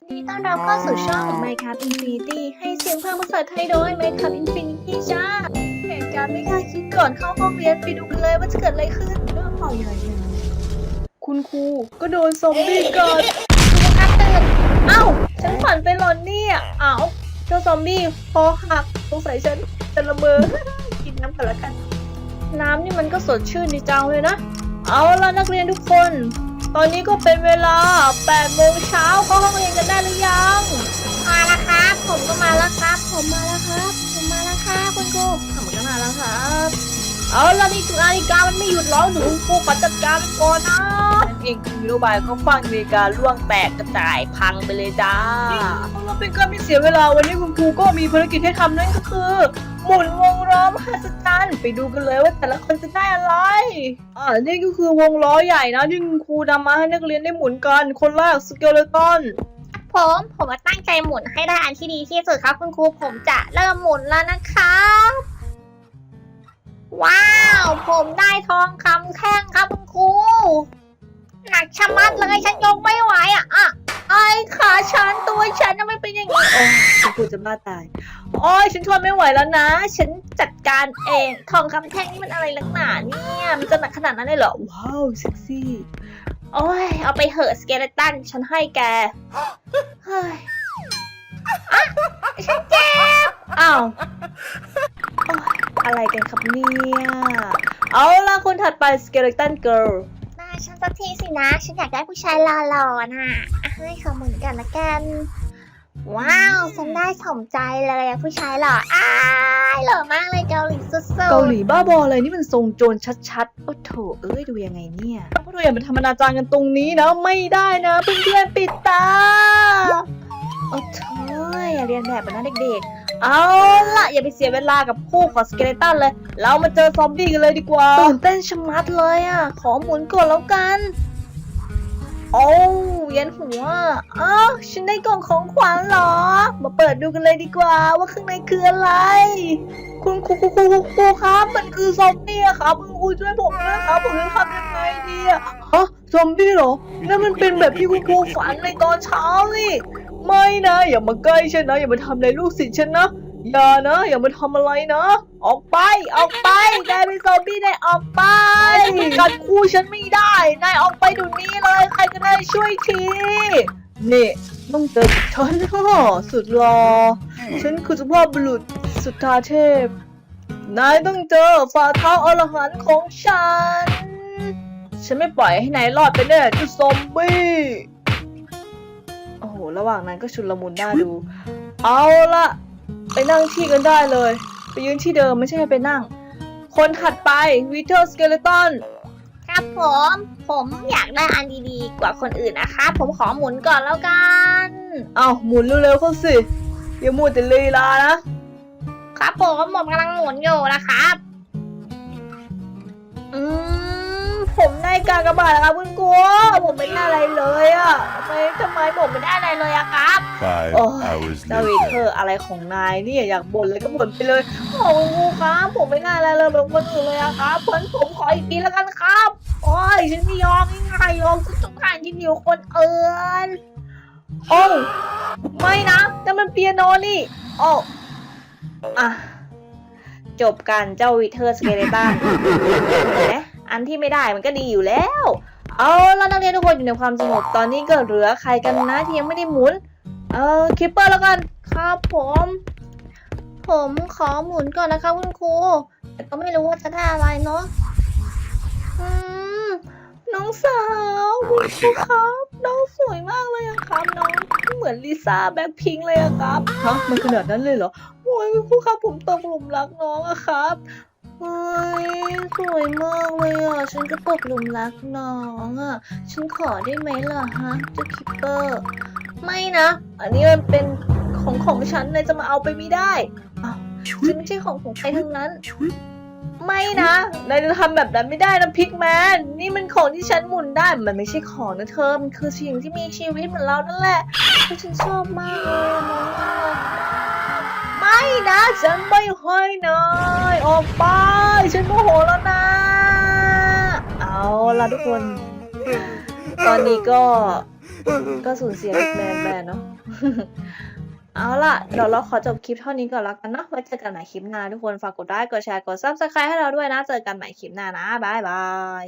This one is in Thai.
ยินดีต้อนรับเข้าสู่ช่อง Minecraft Infinity ให้เสียงภาคภาษาไทยโดย Minecraft Infinity จ้าเหตุการณ์ไม่คาดคิดก่อนเข้าห้องเรียนไปดูกันเลยว่าจะเกิดอะไรขึ้นเรื่องเป่าใหญ่เลยคุณครูก็โดนซอมบี้กัดคุณตื่นเอ้า ฉันฝันไปหลอนเนี่ยเอ้าเจ้าซอมบี้คอหักสงสัยฉันจะละเมอกินน้ำกันละกัน น้ำนี่มันก็สดชื่นดีจังเลยนะ เอาละนักเรียนทุกคน ตอนนี้ก็เป็นเวลา8โมงเช้า มก็มาแล้วครับ ผมมาแล้วครับ ผมมาแล้วครับคุณครูผมก็มาแล้วครับ เอาละนี่นาฬิกามันไม่หยุดร้องหนูครูขอจัดการมันก่อนนะนั่นเองคือนโยบายเขาฟังอเมริกาล่วงแตกกระจายพังไปเลยจ้าเราเป็นการไม่เสียเวลาวันนี้คุณครูก็มีภารกิจให้ทำนั่นก็คือหมุนวงล้อมหัศจรรย์ไปดูกันเลยว่าแต่ละคนจะได้อะไร อ่า นี่ก็คือวงล้อใหญ่นะที่คุณครูนำมาให้นักเรียนได้หมุนกัน คนแรกสเกเลตัน ผม ผมมาตั้งใจหมุนให้ได้อันที่ดีที่สุดครับ คุณครูผมจะเริ่มหมุนแล้วนะครับ ว้าว ผมได้ทองคำแท่งครับคุณครูหนักชะมัดเลยฉันยกไม่ไหวอะอะไอ้ขาฉันตัวฉันทำไมเป็นอย่างนี้โอ้คุณครูจะบ้าตาย โอ้ยฉันทนไม่ไหวแล้วนะ ฉันจัดการเองทองคำแท่งนี่มันอะไรลักหนาเนี่ย มันจะหนักขนาดนั้นเลยเหรอ ว้าวเซ็กซี่ โอ้ย เอาไปเหอะสเกเลตัน ฉันให้แก เฮ้ยอะฉันเจ็บอ้าวโอ๊ยอะไรกันครับเนี่ย เอาล่ะคนถัดไปสเกเลตันเกิร์ล มาฉันสักทีสินะ ฉันอยากได้ผู้ชายหล่อๆน่ะอะให้เขาเหมือนกันละกัน ว้าว ฉันได้สมใจเลยอะผู้ชายหล่ออ้าย หล่อมากเลยเกาหลีสุดๆเกาหลีบ้าบออะไรนี่มันทรงโจรชัดๆโอ้โถเอ้ยดูยังไงเนี่ยพวกเราอย่ามาทำอนาจารกันตรงนี้นะไม่ได้นะเพื่อนๆปิดตาโอ้โถอย่าเรียนแบบมันนะเด็กเอาล่ะอย่าไปเสียเวลากับคู่ของสเกเลตันเลย เรามาเจอซอมบี้กันเลยดีกว่าๆตื่นเต้นชะมัดเลยอะขอหมุนก่อนแล้วกัน โอ้เวียนหัวอ้าวฉันได้กล่องของขวัญเหรอ มาเปิดดูกันเลยดีกว่า ว่าข้างในคืออะไร คุณครูครูครูครูครูครับ มันคือซอมบี้อะครับคุณครูช่วยผมด้วยครับผมจะทำยังไงดีอะฮะซอมบี้เหรอนั่นมันเป็นแบบที่คุณครูฝันในตอนเช้านี่ไม่นะ อย่ามาใกล้ฉันนะ อย่ามาทำอะไรลูกศิษย์ฉันนะ อย่านะอย่ามาทำอะไรนะ ออกไปออกไปได้เป็นซอมบี้ได้ออกไปกัดคู่ฉันไม่ได้นายออกไปเดี๋ยวนี้เลย ใครก็ได้ช่วยทีนี่ต้องเจอฉันฮ่อสุดรอ ฉันคือสุภาพบุรุษสุธาเทพ นายต้องเจอฝ่าเท้าอรหันต์ของฉัน ฉันไม่ปล่อยให้นายรอดไปแน่เจ้าซอมบี้โอ้โห ระหว่างนั้นก็ชุลมุนน่าดู เอาละ ไปนั่งที่กันได้เลย ไปยืนที่เดิมไม่ใช่ให้ไปนั่ง คนถัดไปวิเทอร์สเกเลตันครับผม ผมอยากได้อันดีๆ กว่าคนอื่นนะคะ ผมขอหมุนก่อนแล้วกัน เอาหมุนเร็วๆเข้าสิอย่ามัวแต่ลีลานะ ครับผมผมกำลังหมุนอยู่นะครับ กากบาทแล้วครับคุณครูผมไม่ได้อะไรเลยอะทำไมทำไมผมไม่ได้อะไรเลยอะครับ Five Oh, hours เจ้าวิเทอ later. ร์อะไรของนายเนี่ยอยากบ่นเลยก็บ่นไปเลยโอ้คุณครูครับผมไม่ได้อะไรเลยแบบคนอื่นเลยอะครับเพื่อนผมขออีกทีแล้วกันครับโอ้ยฉันไม่ยอมง่ายๆยอมทุกทุกการที่มีคนเอินโอ้ไม่นะแต่มันเปียโนนี่โอ้อะจบกันเจ้าวิเทอร์สเกเลตันเห็นไหม อันที่ไม่ได้มันก็ดีอยู่แล้ว เอาแล้วนักเรียนทุกคนอยู่ในความสงบตอนนี้ก็เหลือใครกันนะที่ยังไม่ได้หมุน เออคิปเปอร์แล้วกันครับผม ผมขอหมุนก่อนนะคะคุณครูแต่ก็ไม่รู้ว่าจะได้อะไรเนาะอืมน้องสาวคุณครูครับ น้องสวยมากเลยอะครับน้องเหมือนลิซ่าแบ็คพิงค์เลยอะครับฮะมันขนาดนั้นเลยเหรอโอ้ยคุณครูครับผมตกหลุมรักน้องอะครับเฮ้ย สวยมากเลยอะฉันก็ตกหลุมรักน้องอะฉันขอได้ไหมล่ะฮะเจ้าคิปเปอร์ ไม่นะ อันนี้มันเป็นของของฉันเลยจะมาเอาไปไม่ได้อ้าวฉันไม่ใช่ของของใครทั้งนั้น ไม่นะนายจะทำแบบนั้นไม่ได้นะพิกแมน นี่มันของที่ฉันหมุนได้ มันไม่ใช่ของนะเธอ มันคือสิ่งที่มีชีวิตเหมือนเรานั่นแหละแล้วฉันชอบมากเลยอะน้องน่ารักมากไม่นะฉันไม่ให้นายออกไป ฉันโมโหแล้วนะ เอาละทุกคน ตอนนี้ก็ ก็สูญเสียแมนแมนเนาะ เอาล่ะ เดี๋ยวเราขอจบคลิปเท่านี้ก่อนละกันเนาะ ไว้เจอกันใหม่คลิปหน้าทุกคน ฝากกดไลค์ กดแชร์ กด subscribe ให้เราด้วยนะ เจอกันใหม่คลิปหน้านะ บ๊ายบาย